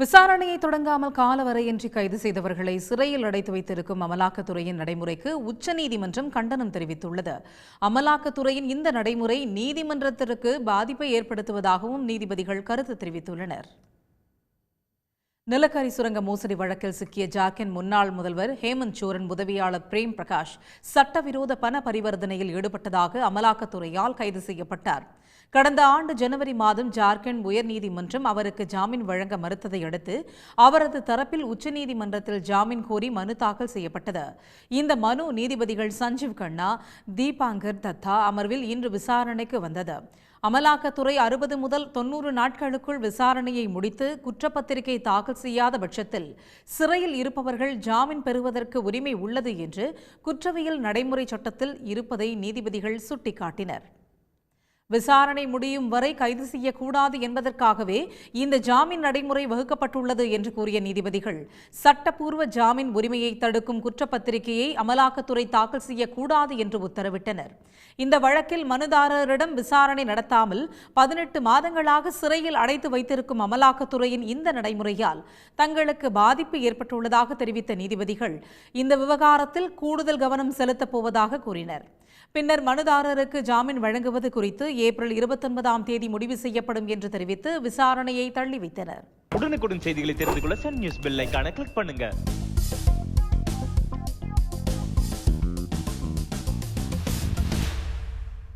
விசாரணையை தொடங்காமல் காலவரையின்றி கைது செய்தவர்களை சிறையில் அடைத்து வைத்திருக்கும் அமலாக்கத்துறையின் நடைமுறைக்கு உச்சநீதிமன்றம் கண்டனம் தெரிவித்துள்ளது. அமலாக்கத்துறையின் இந்த நடைமுறை நீதிமன்றத்திற்கு பாதிப்பை ஏற்படுத்துவதாகவும் நீதிபதிகள் கருத்து தெரிவித்துள்ளனர். நிலக்கரி சுரங்க மோசடி வழக்கில் சிக்கிய ஜாக்கின் முன்னாள் முதல்வர் ஹேமந்த் சோரன் உதவியாளர் பிரேம் பிரகாஷ் சட்டவிரோத பண பரிவர்த்தனையில் ஈடுபட்டதாக அமலாக்கத்துறையால் கைது செய்யப்பட்டார். கடந்த ஆண்டு ஜனவரி மாதம் ஜார்க்கண்ட் உயர்நீதிமன்றம் அவருக்கு ஜாமீன் வழங்க மறுத்ததை அடுத்து அவரது தரப்பில் உச்சநீதிமன்றத்தில் ஜாமீன் கோரி மனு தாக்கல் செய்யப்பட்டது. இந்த மனு நீதிபதிகள் சஞ்சீவ் கண்ணா தீபாங்கர் தத்தா அமர்வில் இன்று விசாரணைக்கு வந்தது. அமலாக்கத்துறை அறுபது முதல் தொன்னூறு நாட்களுக்குள் விசாரணையை முடித்து குற்றப்பத்திரிகை தாக்கல் செய்யாத பட்சத்தில் சிறையில் இருப்பவர்கள் ஜாமீன் பெறுவதற்கு உரிமை உள்ளது என்று குற்றவியல் நடைமுறை சட்டத்தில் இருப்பதை நீதிபதிகள் சுட்டிக்காட்டினர். விசாரணை முடியும் வரை கைது செய்யக்கூடாது என்பதற்காகவே இந்த ஜாமீன் நடைமுறை வகுக்கப்பட்டுள்ளது என்று கூறிய நீதிபதிகள் சட்டப்பூர்வ ஜாமீன் உரிமையை தடுக்கும் குற்றப்பத்திரிகையை அமலாக்கத்துறை தாக்கல் செய்யக்கூடாது என்று உத்தரவிட்டனர். இந்த வழக்கில் மனுதாரரிடம் விசாரணை நடத்தாமல் பதினெட்டு மாதங்களாக சிறையில் அடைத்து வைத்திருக்கும் அமலாக்கத்துறையின் இந்த நடைமுறையால் தங்களுக்கு பாதிப்பு ஏற்பட்டுள்ளதாக தெரிவித்த நீதிபதிகள் இந்த விவகாரத்தில் கூடுதல் கவனம் செலுத்தப் போவதாக கூறினர். பின்னர் மனுதாரருக்கு ஜாமீன் வழங்குவது குறித்து ஏப்ரல் இருபத்தொன்பதாம் தேதி முடிவு செய்யப்படும் என்று தெரிவித்து விசாரணையை தள்ளி வைத்தனர் உடனுக்குடன் செய்திகளை தெரிந்து கொள்ள சன் நியூஸ் பெல் கிளிக் பண்ணுங்க.